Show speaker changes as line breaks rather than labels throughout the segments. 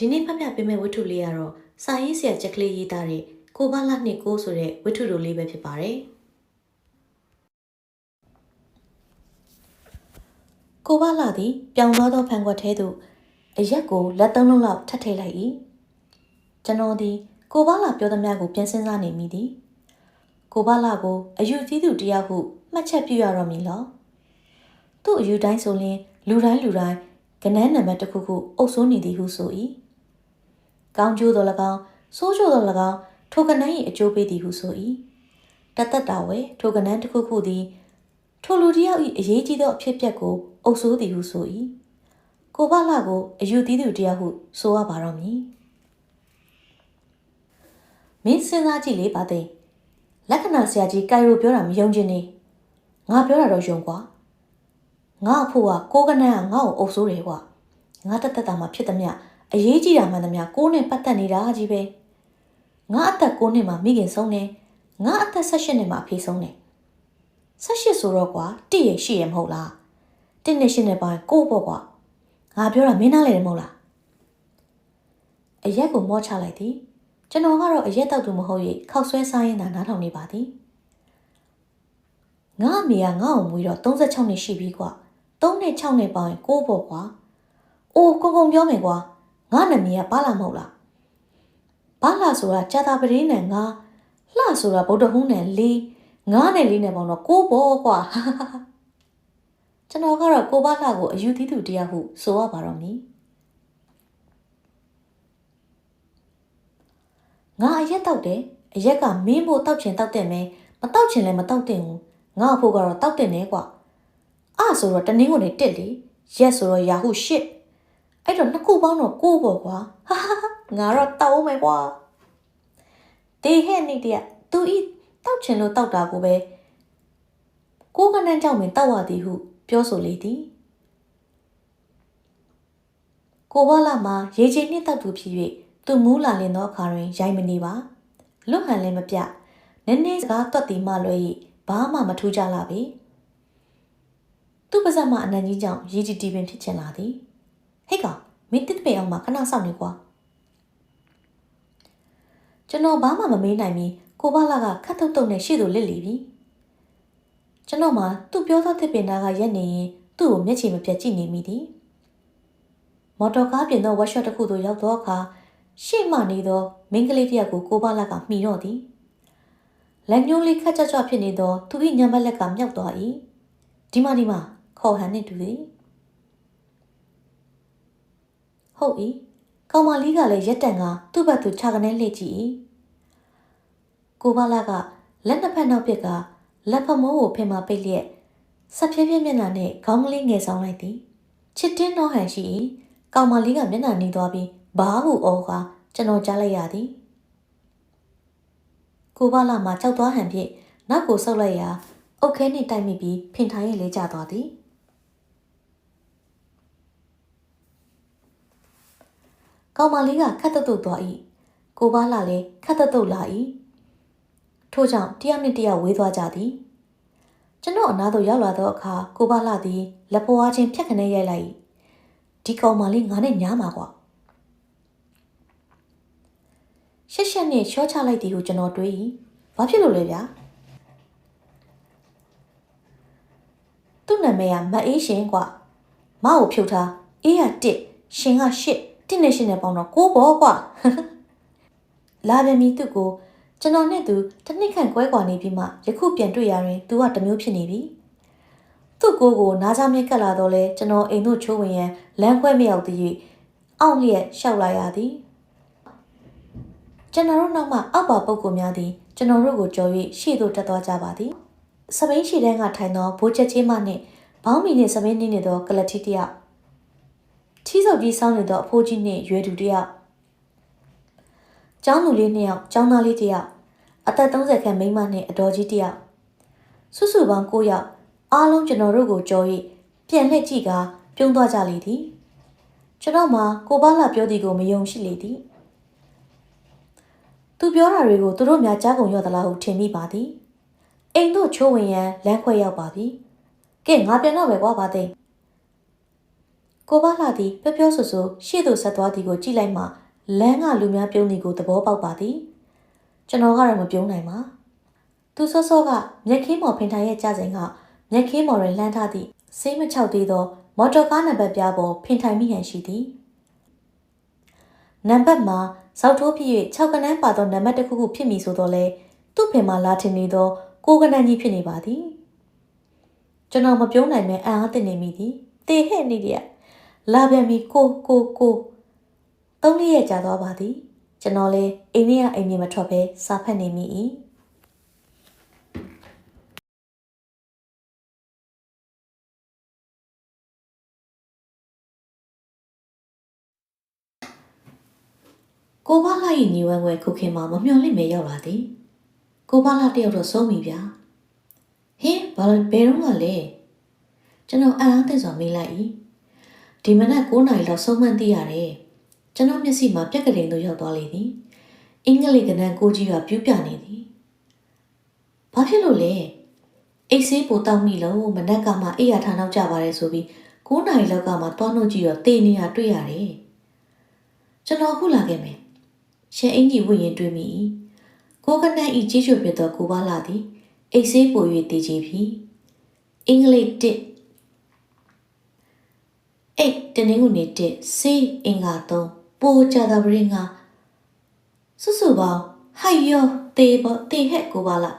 ဒီနေ့ဖတ်ပြပေးမယ့်ဝတ္ထုလေးကတော့စာရေးဆရာချက်ကလေးရေးသားတဲ့ကိုဘလာနှစ်ကိုဆိုတဲ့ဝတ္ထုလိုလေးပဲဖြစ်ပါတယ်ကိုဘလာသည်ပြောင်သွားသောဖန်ခွက်ထဲသို့အရက်ကိုလက်သုံးလုံးလောက်ထပ်ထည့်လိုက်၏ကျွန်တော်သည်ကိုဘလာပြောသမျှကိုပြန်စဉ်းစားနေမိသည်ကိုဘလာကိုအယူသီးသူတယောက်ဟုမှတ်ချက်ပြုရတော့မည်လောသူ့အယူတိုင်းဆိုရင်လူတိုင်းလူတိုင်းကနန်းနံပါတ်တစ်ခုခုအုပ်စိုးနေသည်ဟုဆို၏ ကောင်းကျိုးတော်၎င်းဆိုးကျိုးတော်၎င်းထိုကနန်း၏အကျိုးပေးသည်ဟုဆို၏တသက်တာဝဲထိုကနန်းတစ်ခုခုသည်ထိုလူတစ်ယောက်၏အရေးကြီးသောအဖြစ်အပျက်ကိုအုပ်စိုးသည်ဟုဆို၏ကိုဘလာကိုအယူသီးသူတယောက်ဟုဆိုရပါတော့မည်မင်းစဉ်းစားကြည့်လေပါသိလက္ခဏာဆရာကြီးကိုင်ရိုပြောတာမယုံချင်နေငါပြောတာတော့ယုံကွာငါအဖို့ကကိုကနန်းကငါ့ကိုအုပ်ဆိုးတယ်ကွာငါတက်တက်တာမှဖြစ်သမျှ အရေးကြီးတာမှန်သမျှကိုနဲ့ပတ်သက်နေတာကြီးပဲငါအသက်9နှစ်မှာမိခင်ဆုံးတယ်ငါအသက်18နှစ်မှာအဖေဆုံးတယ်18ဆိုတော့ကွာတည့်ရရှိရမဟုတ်လားတင့်နဲ့ရှင်းနေပိုင်းကိုပေါ့ကွာငါပြောတာမင်းနားလေတယ်မဟုတ်လားအရက်ကိုမော့ချလိုက်သည်ကျွန်တော်ကတော့အရက်တောက်သူမဟုတ်၍ခောက်ဆွဲစားရင်သာနားထောင်နေပါသည်ငါအမေကငါ့ကိုမွေးတော့36နှစ်ရှိပြီကွာ3နဲ့6နဲ့ပေါင်းရင်6ပေါ့ကွာအိုးကုံကုံပြောမယ်ကွာ ငါနာမည်ကဘာလာမဟုတ်လားဘာလာဆိုတာကြာတာပရင်းနဲ့ငါလှဆိုတာဗုဒ္ဓဟူးနဲ့လေးငါနဲ့လေးနဲ့ပေါင်းတော့6ပေါ့ကွာကျွန်တော်ကတော့ကိုဘာလာကိုအယူသီးသူတရားဟုဆိုရပါတော့မည်ငါအရက်တောက်တယ်အရက်ကမင်းဖို့တောက်ချင်တောက်တယ်မယ်မတောက်ချင်လည်းမတောက်တင်ဘူးငါအဖို့ကတော့တောက်တင်နေကွာအဆိုတော့တနင်းကိုနေတက်လေရက်ဆိုတော့ရာဟုရှစ် အဲ့တော့နှစ်ခုပေါင်းတော့ကိုးပေါ့ကွာဟာငါတော့တောက်အောင်မယ်ကွာတေဟဲ့နေတည်းသူဤတောက်ချင်လို့တောက်တာကိုပဲကိုကနန်းကြောင့်မင်းတောက်ရသည်ဟုပြောဆိုလေသည်ကိုဘလာမှာရေချေနှစ်တောက်သူဖြစ်၍သူမူးလာလင်သောအခါတွင်ရိုက်မနေပါလွတ်ဟန်လည်းမပြနည်းနည်းစကားတွက်သည်မှလွဲ၏ဘာမှမထူးကြလာပေသူ့ပါဇက်မှအနံကြီးကြောင့်ရေတီတီပင်ဖြစ်ချင်လာသည် ဟဲ့ကောင်မင်းတစ်ပေအောင်မှခဏစောင့်နေကွာကျွန်တော်ဘာမှမမေးနိုင်မီကိုဘလာကခတ်တုတ်တုတ်နဲ့ရှေ့သို့လစ်လီပြီကျွန်တော်မှသူ့ပြောသောတစ်ပင်သားကရက်နေရင်သူ့ကိုမျက်ခြေမပြတ်ကြည့်နေမိသည်မော်တော်ကားပြင်သောဝက်ရှော့တစ်ခုသို့ရောက်သောအခါရှေ့မှနေသောမိန်းကလေးတစ်ယောက်ကိုကိုဘလာကမှီတော့သည်လက်ညှိုးလေးခက်ကြွကြွဖြစ်နေသောသူ၏ညံပတ်လက်ကမြောက်သွား၏ဒီမဒီမခေါ်ဟန်နှင့်တူသည် ဟုတ်၏ကောင်မလေးကလည်းရက်တန်ကသူ့ဘက်သူခြာကနေလှည့်ကြည့်၏ကိုဘလာကလက်နှစ်ဖက်နောက်ပြက်ကလက်ဖမိုးကိုဖင်မပိတ်လျက်ဆက်ဖြည်းဖြည်းမျက်နှာနဲ့ခေါင်းကလေးငယ်ဆောင်လိုက်သည်ချစ်တင်းတော့ဟန်ရှိ၏ကောင်မလေးကမျက်နှာနီးသွားပြီးဘာဟုအော်ကကျွန်တော်ကြားလိုက်ရသည်ကိုဘလာမှာကြောက်သွားဟန်ဖြင့်နောက်ကိုဆုပ်လိုက်ရာအုတ်ခဲနှင့်တိုက်မိပြီးဖင်ထိုင်ရလဲကျသွားသည် ကောင်မလေးကခတ်တုတ်တုတ်သွား၏ကိုဘာလာလည်းခတ်တုတ်တုတ်လာ၏ထို့ကြောင့်တယောက်နှင့်တယောက်ဝေးသွားကြသည်ကျွန်တော်အနားသို့ရောက်လာသောအခါကိုဘာလာသည်လက်ပွားချင်းဖြတ်ခနဲရိုက်လိုက်၏ဒီကောင်မလေးငါနဲ့ညားမှာကွာရှက်ရှက်နဲ့ရှော့ချလိုက်သည်ဟုကျွန်တော်တွေး၏ဘာဖြစ်လို့လဲဗျာသူ့နာမည်ကမအေးရှင်ကွာမကိုဖြုတ်ထားအေးရတစ်ရှင်ကရှစ် တစ်နဲ့ရှစ်နဲ့ပေါင်းတော့ကိုဘောကွာလာပြန်ပြီသူ့ကိုကျွန်တော်နဲ့သူတစ်နှစ်ခန့်ကွဲကွာနေပြီးမှယခုပြန်တွေ့ရရင်သူကတမျိုးဖြစ်နေပြီသူ့ကိုယ်ကိုနားကြမြက်ကပ်လာတော့လဲကျွန်တော်အိမ်တို့ချိုးဝင်ရန်လမ်းခွဲမရောက်သေး၍အောင့်လျက်ရှောက်လာရသည်ကျွန်တော်တို့နောက်မှအောက်ပါပုတ်ကိုများသည်ကျွန်တော်တို့ကိုကြော်၍ရှေ့သို့တက်သွားကြပါသည်စပိန်ရှီတန်းကထိုင်သောဘိုးချက်ချင်းမနှင့်ဘောင်းမီနှင့်စပိန်နှင်းနေသောကလတိတယောက် ထီးစုပ်ကြီးဆောင်းနေသောအဖိုးကြီးနှင့်ရွယ်သူတယောက်ကျောင်းသူလေးနှစ်ယောက်ကျောင်းသားလေးတယောက်အသက်30ခန့်မိန်းမနှင့်အတော်ကြီးတယောက်စုစုပေါင်း9ယောက်အားလုံးကျွန်တော်တို့ကိုကြော်၍ပြန်လှည့်ကြည့်ကာပြုံးသွားကြလေသည်ကျွန်တော်မှကိုပါလာပြောသည်ကိုမယုံရှိလေသည်သူပြောတာတွေကိုသူတို့များကြားကုန်ရော့သလားဟုထင်မိပါသည်အိမ်တို့ချိုးဝင်ရန်လမ်းခွဲရောက်ပါပြီကဲငါပြန်တော့ပဲကွာပါသိ ကိုပါလာသည်ပြောပြောဆိုဆိုရှေ့သို့ဆက်သွားသည်ကိုကြည့်လိုက်မှလမ်းကလူများပြုံးသည်ကိုသဘောပေါက်ပါသည်ကျွန်တော်ကတော့မပြုံးနိုင်ပါသူစောစောကမျက်ခင်းမော်ဖင်ထိုင်ရဲ့ကြစဉ်ကမျက်ခင်းမော်တွင်လှမ်းထားသည့်ဆေးမချောက်သေးသော မော်တော်ကားနံပါတ်ပြားပေါ်ဖင်ထိုင်မိဟန်ရှိသည်နံပါတ်မှာဇောက်ထိုးဖြစ်၍6ကနန်းပါသောနံပါတ်တစ်ခုခုဖြစ်မည်ဆိုတော့လေသူ့ဖင်မှာလာထင်နေသောကိုကနန်းကြီးဖြစ်နေပါသည်ကျွန်တော်မပြုံးနိုင်မဲအံ့အားသင့်နေမိသည်တေဟဲ့နေတယ် လာပြန်ပြီကိုကိုကိုသုံးလေးရက်ကြာသွားပါသည်ကျွန်တော်လည်းအိမ်ထဲကအိမ်မြေမထွက်ဘဲစာဖတ်နေမိ၏ကိုဘာလာ၏ညီဝဲဝဲခုခင်မှာမမျှော်လင့်မဲရောက်လာသည်ကိုဘာလာတယောက်တော့ဆုံးပြီဗျာဟင်းဘာလို့ဘယ်တော့မှလဲကျွန်တော်အံ့အားသင့်စွာမေးလိုက်၏ ဒီမနက်9နာရီလောက်ဆုံးမှန်းသိရတယ်ကျွန်တော်မျက်စိမှာပြက်ကလေးတို့ရောက်သွားလေသည်အင်္ဂလိပ်ကနန်းကိုကြီးကပြူးပြနေသည်ဘာဖြစ်လို့လဲအိတ်ဆေးပိုတောက်မိလို့မနက်ကမှအိပ်ရထားနောက်ကြပါတယ်ဆိုပြီး9နာရီလောက်ကမှသွားနှုတ်ကြည့်တော့တေနေရတွေ့ရတယ်ကျွန်တော်ခုလာခဲ့မယ်ရှယ်အင်ကြီးဝင့်ရင်တွေ့မိကိုကနန်းဤကြီးချွတ်ပြတော့ကိုပါလာသည်အိတ်ဆေးပို၍တည်ကြည်ပြီအင်္ဂလိပ်တစ်အိ တ်တနင်္ဂနွေတစ်စေးအင်္ဂါသုံးပိုကြတာပရင်းကစွစွပေါင်းဟိုက်ယောတေဘောတေဟက်ကိုပါလာ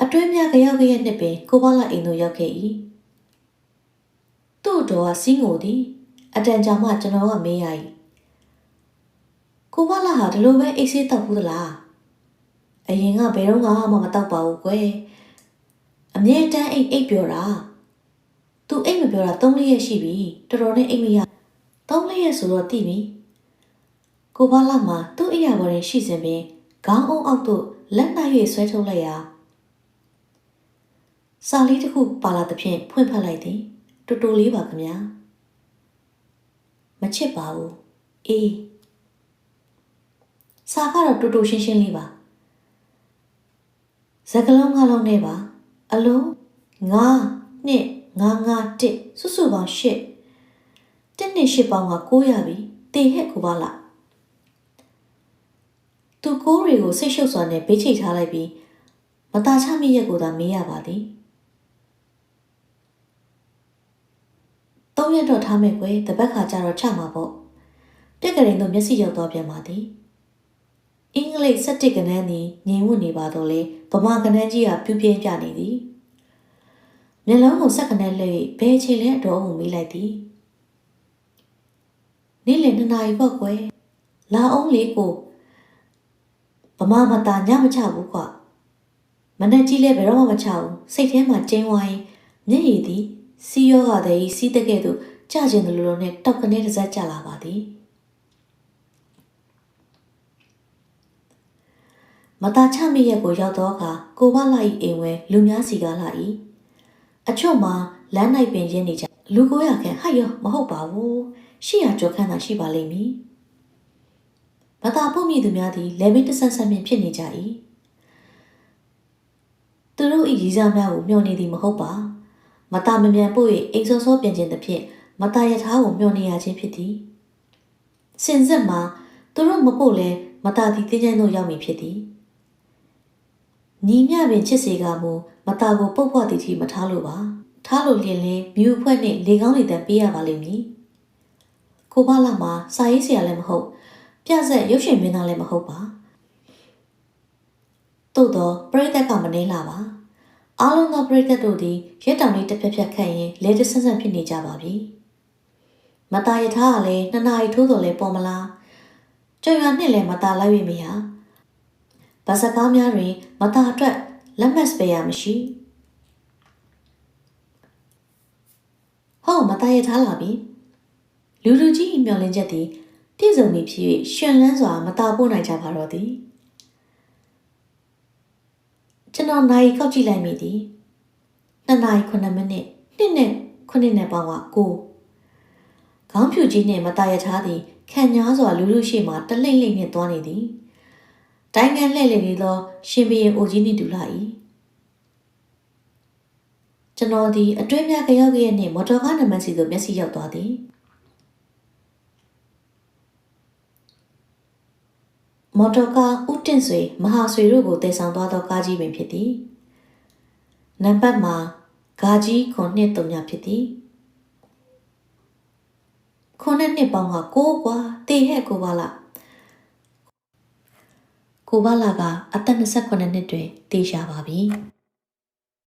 အတွင်းများကြောက်ကြရဲ့နှစ်ပင်ကိုပါလာအိမ်သို့ရောက်ခဲ့၏သူ့တော်ကစင်းကိုသည်အတန်ကြာမှကျွန်တော်ကမေးရ၏ကိုပါလာဟာဒီလိုပဲအိတ်ဆေးတောက်ဘူးသလားအရင်ကဘယ်တော့မှမတောက်ပါဘူးကွယ်အမြဲတမ်းအိတ်အိတ်ပြောတာ သူအိတ်မပြောတာ၃လရက်ရှိပြီတော်တော်နဲ့အိတ်မရ၃လရက်ဆိုတော့တည်ပြီကိုပါလာမှာသူ့အိယာပေါ်ရင်ရှိစဉ်ပင်ခေါင်းအုံအောက်သို့လက်နှိုက်၍ဆွဲထုတ်လိုက်ရာစာလေးတစ်ခုပါလာသဖြင့်ဖွင့်ဖတ်လိုက်သည်တူတူလေးပါခင်ဗျာမချစ်ပါဘူးအေးစာကတော့တူတူရှင်းရှင်းလေးပါစကလုံးငါလုံးနဲ့ပါအလုံးငါနှစ် ငါငါတစ်စုစုပေါင်းရှစ်တစ်နှစ်ရှစ်ပေါင်းက900ပြီတေဟက်ကိုပါလားသူကိုးတွေကိုစိတ်ရှုပ်စွာနဲ့ဘေးချိတ်ထားလိုက်ပြီးမตาချမိရက်ကိုသာမေးရပါသည်သုံးရက်တော့ထားမယ်ကွယ်တပတ်ခါကျတော့ချမှာပေါ့ပြက်ကလေးတို့မျက်စိရောက်သွားပြန်ပါသည်အင်္ဂလိပ်စက်တစ်ကနန်းသည်ငြိမ်ဝတ်နေပါတော့လေဗမာကနန်းကြီးကပြူးပြင်းပြနေသည် မျက်လုံးကိုစက်ကနန်းလှည့်ဘယ်ချိန်လဲအတော်ဟုမေးလိုက်သည်နေ့လယ်နှစ်နာရီပေါ့ကွယ်လာအောင်လေးကိုဗမာမတာညမချဘူးကွာမနဲ့ကြီးလဲဘယ်တော့မှမချဘူးစိတ်ထဲမှာကျင်းဝိုင်းမျက်ရည်သည်စီယောဂတဲ့စီးတဲ့ကဲ့သို့ကြကျင်တယ်လို့နဲ့တောက်ကနေတစ်စက်ကြလာပါသည်မတာချမိရဲ့ကိုရောက်တော့အခါကိုဘလာ၏အိမ်ဝဲလူများစီကားလာ၏ အချို့မှာလမ်းနိုင်ပင်ရင်းနေကြလူကိုရခန့်ဟတ်ရောမဟုတ်ပါဘူးရှေ့ရကြောခန့်သာရှိပါလိမ့်မည်မတာပုတ်မိသူများသည်လေမင်းတဆန်းဆန်းပင်ဖြစ်နေကြ၏သူတို့၏ရည်စားများကိုမျှော်နေသည်မဟုတ်ပါမတာမမြန်ပို့၍အိမ်စောစောပြန်ခြင်းသဖြင့်မတာရထားကိုမျှော်နေရခြင်းဖြစ်သည်စင်စစ်မှာသူတို့မပို့လဲမတာသည်တင်းကျန်းတို့ရောက်မည်ဖြစ်သည် ညီမြပင်ချစ်စေကမူမတာကိုပုတ်ဖွားသည်ထိမထားလို့ပါထားလို့လျင်လဲမြူဖွဲ့နဲ့လေကောင်းတွေတန်ပေးရပါလိမ့်မည်ကိုမလာမှာစာရေးဆရာလည်းမဟုတ် ပြဆက်ရုပ်ရှင်မင်းသားလည်းမဟုတ်ပါသို့တော့ပရိသတ်ကမနေလာပါအားလုံးသောပရိသတ်တို့သည်ရက်တောင်လေးတစ်ဖက်ဖက်ခတ်ရင်လဲတဆန်းဆန်းဖြစ်နေကြပါပြီမတာယထာကလည်းနှစ်နာရီထိုးတော်လဲပေါ်မလားကြွရနှစ်လည်းမတာလိုက်ရမရ ဘာစကားများတွင်မသာအတွက်လက်မှတ်စပယ်ရမရှိဟုတ်မသာရထားလာပြီလူလူကြီးမျောလင်းချက်သည်ပြည့်စုံပြီဖြစ်၍ရှင်လန်းစွာမသာပို့နိုင်ကြပါတော့သည်ကျွန်တော်နိုင်ကောက်ကြည့်လိုက်မိသည်2နိုင်9မိနစ်1နဲ့9နဲ့ပေါင်းက9ခေါင်းဖြူကြီးနှင့်မသာရထားသည်ခံညားစွာလူလူရှိမှတလိမ့်လိမ့်နှင့်သွားနေသည်။ ဒိုင်းငံလှဲ့လေနေသော ရှင်ဘီရင်အိုကြီးနှင့်တူလာ၏ကျွန်တော်သည်အတွင်းများကြောက်ရဲ့နှင့်မော်တော်ကားနံပါတ်စီသို့မျက်စိရောက်သွားသည်မော်တော်ကားဥတင်ဆွေမဟာဆွေတို့ကိုတည်ဆောင်သွားသောကားကြီးပင်ဖြစ်သည်နံပါတ်မှာဂါကြီးခွန်နှစ်တုံညဖြစ်သည်ခွန်နှစ်နှစ်ပေါင်းကကိုးကွာတေဟဲ့ကိုပါလား ကိုပါလာကအသက်28နှစ်တွင်တေးရှာပါပြီ။